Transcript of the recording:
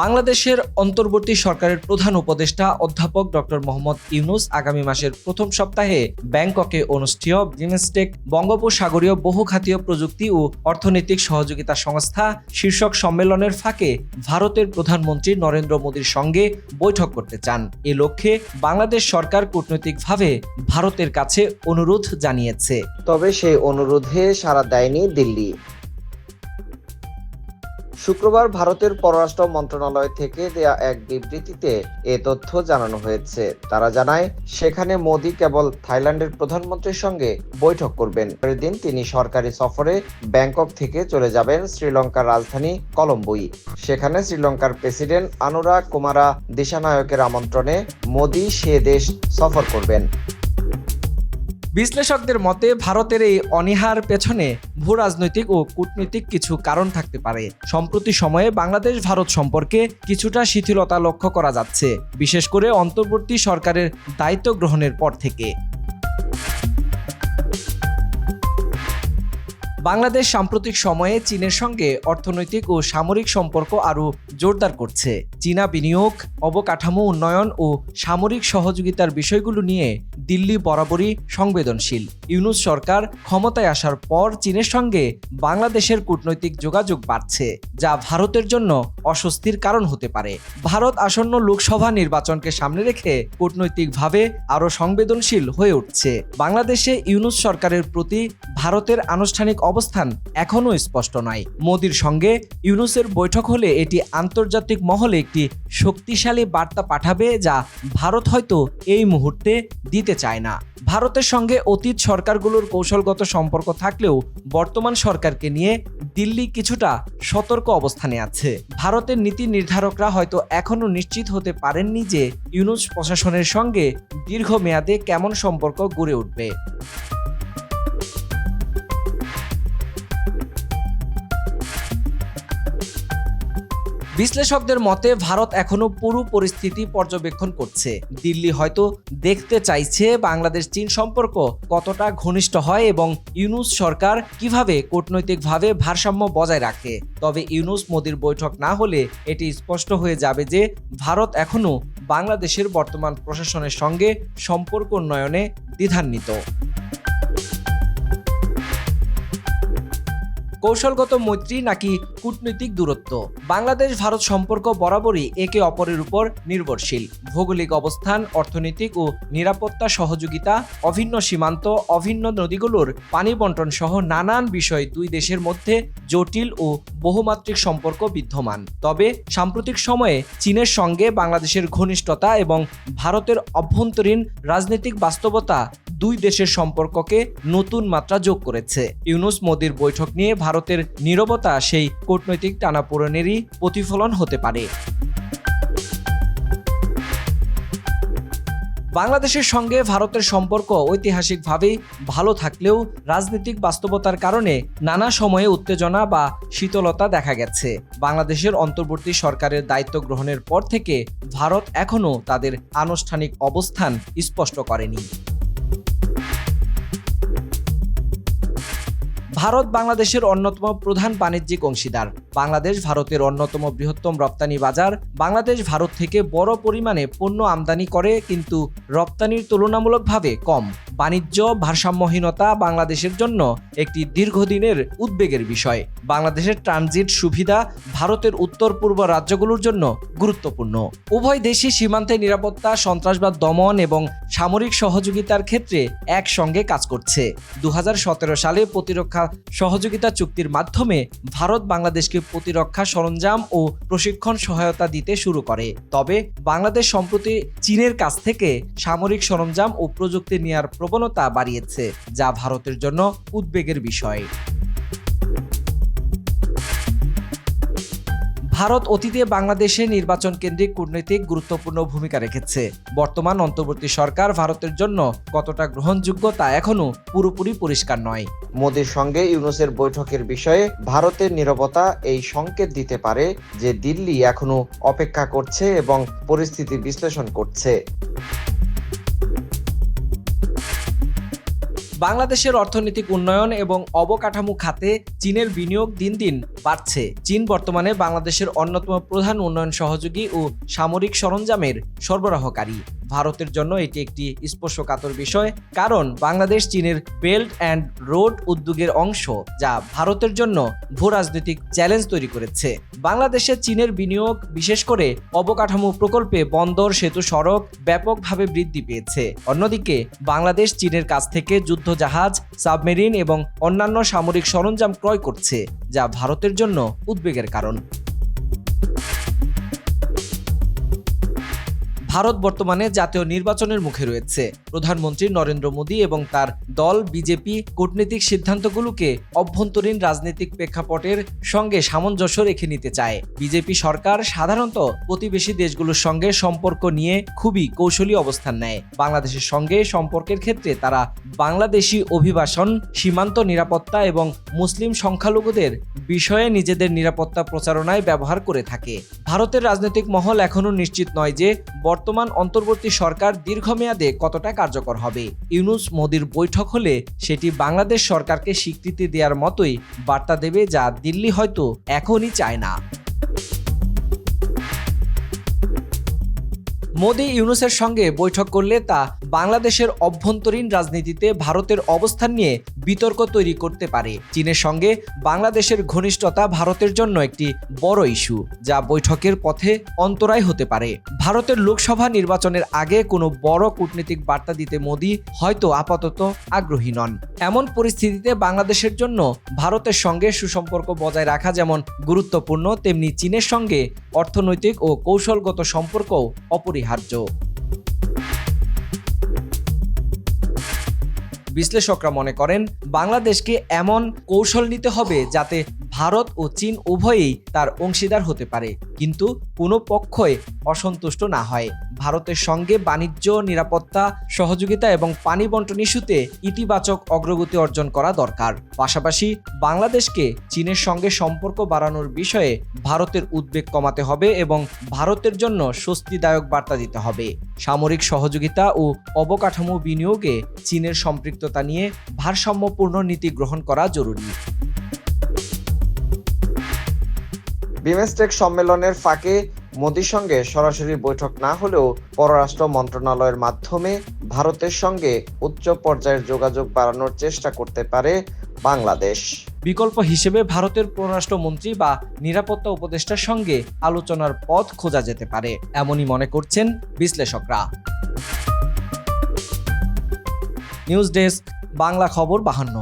বাংলাদেশের অন্তর্বর্তী সরকারের প্রধান উপদেষ্টা অধ্যাপক ডক্টর মোহাম্মদ ইউনুস আগামী মাসের প্রথম সপ্তাহে ব্যাংককে অনুষ্ঠেয় বিমস্টেক বঙ্গোপসাগরীয় বহুখাতীয় প্রযুক্তি ও অর্থনৈতিক সহযোগিতা সংস্থা শীর্ষক সম্মেলনের ফাঁকে ভারতের প্রধানমন্ত্রী নরেন্দ্র মোদীর সঙ্গে বৈঠক করতে চান। এ লক্ষ্যে বাংলাদেশ সরকার কূটনৈতিকভাবে ভারতের কাছে অনুরোধ জানিয়েছে। তবে সেই অনুরোধে সাড়া দেয়নি দিল্লি। শুক্রবার ভারতের পররাষ্ট্র মন্ত্রণালয় থেকে দেয়া এক বিবৃতিতে এ তথ্য জানানো হয়েছে। তারা জানায়, সেখানে মোদি কেবল থাইল্যান্ডের প্রধানমন্ত্রীর সঙ্গে বৈঠক করবেন। পরের দিন তিনি সরকারি সফরে ব্যাংকক থেকে চলে যাবেন শ্রীলঙ্কার রাজধানী কলম্বোই। সেখানে শ্রীলঙ্কার প্রেসিডেন্ট আনুরা কুমারা দিশানায়কের আমন্ত্রণে মোদি সে দেশ সফর করবেন। বিশ্লেষকদের মতে, ভারতের এই অনীহার পেছনে ভূ রাজনৈতিক ও কূটনৈতিক কিছু কারণ থাকতে পারে। সম্প্রতি সময়ে বাংলাদেশ ভারত সম্পর্কে কিছুটা শিথিলতা লক্ষ্য করা যাচ্ছে, বিশেষ করে অন্তর্বর্তী সরকারের দায়িত্ব গ্রহণের পর থেকে। বাংলাদেশ সাম্প্রতিক সময়ে চীনের সঙ্গে অর্থনৈতিক ও সামরিক সম্পর্ক আরও জোরদার করছে। চীনা বিনিয়োগ, অবকাঠামো উন্নয়ন ও সামরিক সহযোগিতার বিষয়গুলো নিয়ে দিল্লি বরাবরই সংবেদনশীল। ইউনুস সরকার ক্ষমতায় আসার পর চীনের সঙ্গে বাংলাদেশের কূটনৈতিক যোগাযোগ বাড়ছে, যা ভারতের জন্য অস্বস্তির কারণ হতে পারে। ভারত আসন্ন লোকসভা নির্বাচনকে সামনে রেখে কূটনৈতিকভাবে আরও সংবেদনশীল হয়ে উঠছে। বাংলাদেশে ইউনুস সরকারের প্রতি ভারতের আনুষ্ঠানিক অবস্থান এখনও স্পষ্ট নয়। মোদির সঙ্গে ইউনুসের বৈঠক হলে এটি আন্তর্জাতিক মহলে একটি শক্তিশালী বার্তা পাঠাবে যা ভারত হয়তো এই মুহূর্তে দিতে চায় না। ভারতের সঙ্গে অতীত সরকারগুলোর কৌশলগত সম্পর্ক থাকলেও বর্তমান সরকারকে নিয়ে দিল্লি কিছুটা সতর্ক অবস্থানে আছে। ভারতের নীতি নির্ধারকরা হয়তো এখনও নিশ্চিত হতে পারেননি যে ইউনুস প্রশাসনের সঙ্গে দীর্ঘমেয়াদে কেমন সম্পর্ক গড়ে উঠবে। বিশ্লেষকদের মতে, ভারত এখনও পুরো পরিস্থিতি পর্যবেক্ষণ করছে। দিল্লি হয়তো দেখতে চাইছে বাংলাদেশ চীন সম্পর্ক কতটা ঘনিষ্ঠ হয় এবং ইউনুস সরকার কীভাবে কূটনৈতিকভাবে ভারসাম্য বজায় রাখে। তবে ইউনুস মোদির বৈঠক না হলে এটি স্পষ্ট হয়ে যাবে যে, ভারত এখনও বাংলাদেশের বর্তমান প্রশাসনের সঙ্গে সম্পর্ক উন্নয়নে দ্বিধান্বিত। কৌশলগত মৈত্রী নাকি কূটনৈতিক দূরত্ব? বাংলাদেশ ভারত সম্পর্ক বরাবরই একে অপরের উপর নির্ভরশীল। ভৌগোলিক অবস্থান, অর্থনৈতিক ও নিরাপত্তা সহযোগিতা, অভিন্ন সীমান্ত, অভিন্ন নদীগুলোর পানি বন্টন সহ নানান বিষয় দুই দেশের মধ্যে জটিল ও বহুমাত্রিক সম্পর্ক বিদ্যমান। তবে সাম্প্রতিক সময়ে চীনের সঙ্গে বাংলাদেশের ঘনিষ্ঠতা এবং ভারতের অভ্যন্তরীণ রাজনৈতিক বাস্তবতা দুই দেশের সম্পর্ককে নতুন মাত্রা যোগ করেছে। ইউনুস মোদির বৈঠক নিয়ে ভারতের নিরবতা সেই কূটনৈতিক টানাপোড়েনেরই প্রতিফলন হতে পারে। বাংলাদেশের সঙ্গে ভারতের সম্পর্ক ঐতিহাসিকভাবেই ভালো থাকলেও রাজনৈতিক বাস্তবতার কারণে নানা সময়ে উত্তেজনা বা শীতলতা দেখা গেছে। বাংলাদেশের অন্তর্বর্তী সরকারের দায়িত্ব গ্রহণের পর থেকে ভারত এখনও তাদের আনুষ্ঠানিক অবস্থান স্পষ্ট করেনি। ভারত বাংলাদেশের অন্যতম প্রধান বাণিজ্যিক অংশীদার। বাংলাদেশ ভারতের অন্যতম বৃহত্তম রপ্তানি বাজার। বাংলাদেশ ভারত থেকে বড় পরিমাণে পণ্য আমদানি করে, কিন্তু রপ্তানির তুলনামূলকভাবে কম। বাণিজ্য ভারসাম্যহীনতা বাংলাদেশের জন্য একটি দীর্ঘদিনের উদ্বেগের বিষয়। বাংলাদেশের ট্রানজিট সুবিধা ভারতের উত্তর পূর্ব রাজ্যগুলোর জন্য গুরুত্বপূর্ণ। উভয় দেশই সীমান্তে নিরাপত্তা, সন্ত্রাসবাদ, দমন এবং সামরিক সহযোগিতার ক্ষেত্রে একসঙ্গে কাজ করছে। দু হাজার সতেরো সালে প্রতিরক্ষা সহযোগিতা চুক্তির মাধ্যমে ভারত বাংলাদেশকে প্রতিরক্ষা সরঞ্জাম ও প্রশিক্ষণ সহায়তা দিতে শুরু করে। তবে বাংলাদেশ সম্প্রতি চীনের কাছ থেকে সামরিক সরঞ্জাম ও প্রযুক্তি নেওয়ার প্রবণতা বাড়িয়েছে, যা ভারতের জন্য উদ্বেগের বিষয়। ভারত অতীতে বাংলাদেশে নির্বাচন কেন্দ্রিক কূটনৈতিক গুরুত্বপূর্ণ ভূমিকা রেখেছে। বর্তমান অন্তর্বর্তী সরকার ভারতের জন্য কতটা গ্রহণযোগ্য তা এখনও পুরোপুরি পরিষ্কার নয়। মোদীর সঙ্গে ইউনুসের বৈঠকের বিষয়ে ভারতের নিরবতা এই সংকেত দিতে পারে যে দিল্লি এখনও অপেক্ষা করছে এবং পরিস্থিতি বিশ্লেষণ করছে। বাংলাদেশের অর্থনৈতিক উন্নয়ন এবং অবকাঠামো খাতে চীনের বিনিয়োগ দিন দিন বাড়ছে। চীন বর্তমানে বাংলাদেশের অন্যতম প্রধান উন্নয়ন সহযোগী ও সামরিক সরঞ্জামের সরবরাহকারী। ভারতের জন্য এটি একটি স্পর্শকাতর বিষয়, কারণ বাংলাদেশ চীনের বেল্ট অ্যান্ড রোড উদ্যোগের অংশ যা ভারতের জন্য ভূ রাজনৈতিক চ্যালেঞ্জ তৈরি করেছে। বাংলাদেশে চীনের বিনিয়োগ, বিশেষ করে অবকাঠামো প্রকল্পে বন্দর, সেতু, সড়ক ব্যাপকভাবে বৃদ্ধি পেয়েছে। অন্যদিকে, বাংলাদেশ চীনের কাছ থেকে যুদ্ধ জাহাজ সাবমেরিন এবং অন্যান্য সামরিক সরঞ্জাম ক্রয় করছে, যা ভারতের জন্য উদ্বেগের কারণ। ভারত বর্তমানে জাতীয় নির্বাচনের মুখে রয়েছে। প্রধানমন্ত্রী নরেন্দ্র মোদী এবং তার দল বিজেপি কূটনৈতিক সিদ্ধান্তগুলোকে অভ্যন্তরীণ রাজনৈতিক প্রেক্ষাপটের সঙ্গে সামঞ্জস্য রেখে নিতে চায়। বিজেপি সরকার সাধারণত প্রতিবেশী দেশগুলোর সঙ্গে সম্পর্ক নিয়ে খুবই কৌশলী অবস্থান নেয়। বাংলাদেশের সঙ্গে সম্পর্কের ক্ষেত্রে তারা বাংলাদেশি অভিবাসন, সীমান্ত নিরাপত্তা এবং মুসলিম সংখ্যালঘুদের বিষয়ে নিজেদের নিরাপত্তা প্রচারণায় ব্যবহার করে থাকে। ভারতের রাজনৈতিক মহল এখনও নিশ্চিত নয় যে বর্তমান অন্তর্বর্তী সরকার দীর্ঘমেয়াদে কতটা কার্যকর হবে? ইউনুস মোদির বৈঠক হলে সেটি বাংলাদেশ সরকারকে স্বীকৃতি দেওয়ার মতোই বার্তা দেবে যা দিল্লি হয়তো এখনই চায় না। মোদি ইউনুসের সঙ্গে বৈঠক করলে তা বাংলাদেশের অভ্যন্তরীণ রাজনীতিতে ভারতের অবস্থান নিয়ে বিতর্ক তৈরি করতে পারে। চীনের সঙ্গে বাংলাদেশের ঘনিষ্ঠতা ভারতের জন্য একটি বড় ইস্যু, যা বৈঠকের পথে অন্তরায় হতে পারে। ভারতের লোকসভা নির্বাচনের আগে কোনো বড় কূটনীতিক বার্তা দিতে মোদি হয়তো আপাতত আগ্রহী নন। এমন পরিস্থিতিতে বাংলাদেশের জন্য ভারতের সঙ্গে সুসম্পর্ক বজায় রাখা যেমন গুরুত্বপূর্ণ, তেমনি চীনের সঙ্গে অর্থনৈতিক ও কৌশলগত সম্পর্কও অপরিহার্য। বিশ্লেষকরা মনে করেন বাংলাদেশকে এমন কৌশল নিতে হবে যাতে ভারত ও চীন উভয়েই তার অংশীদার হতে পারে। কিন্তু কোনো পক্ষই অসন্তুষ্ট না হয়। ভারতের সঙ্গে বাণিজ্য, নিরাপত্তা, সহযোগিতা এবং পানি বন্টন ইস্যুতে ইতিবাচক অগ্রগতি অর্জন করা দরকার। পাশাপাশি বাংলাদেশকে চীনের সঙ্গে সম্পর্ক বাড়ানোর বিষয়ে ভারতের উদ্বেগ কমাতে হবে এবং ভারতের জন্য স্বস্তিদায়ক বার্তা দিতে হবে। সামরিক সহযোগিতা ও অবকাঠামো বিনিয়োগে চীনের সম্পৃক্ততা নিয়ে ভারসাম্যপূর্ণ নীতি গ্রহণ করা জরুরি। বিমস্টেক সম্মেলনের ফাঁকে মোদির সঙ্গে সরাসরি বৈঠক না হলেও পররাষ্ট্র মন্ত্রণালয়ের মাধ্যমে ভারতের সঙ্গে উচ্চ পর্যায়ের যোগাযোগ বাড়ানোর চেষ্টা করতে পারে বাংলাদেশ। বিকল্প হিসেবে ভারতের পররাষ্ট্রমন্ত্রী বা নিরাপত্তা উপদেষ্টার সঙ্গে আলোচনার পথ খোঁজা যেতে পারে, এমনই মনে করছেন বিশ্লেষকরা। নিউজ ডেস্ক, বাংলা খবর বাহান্ন।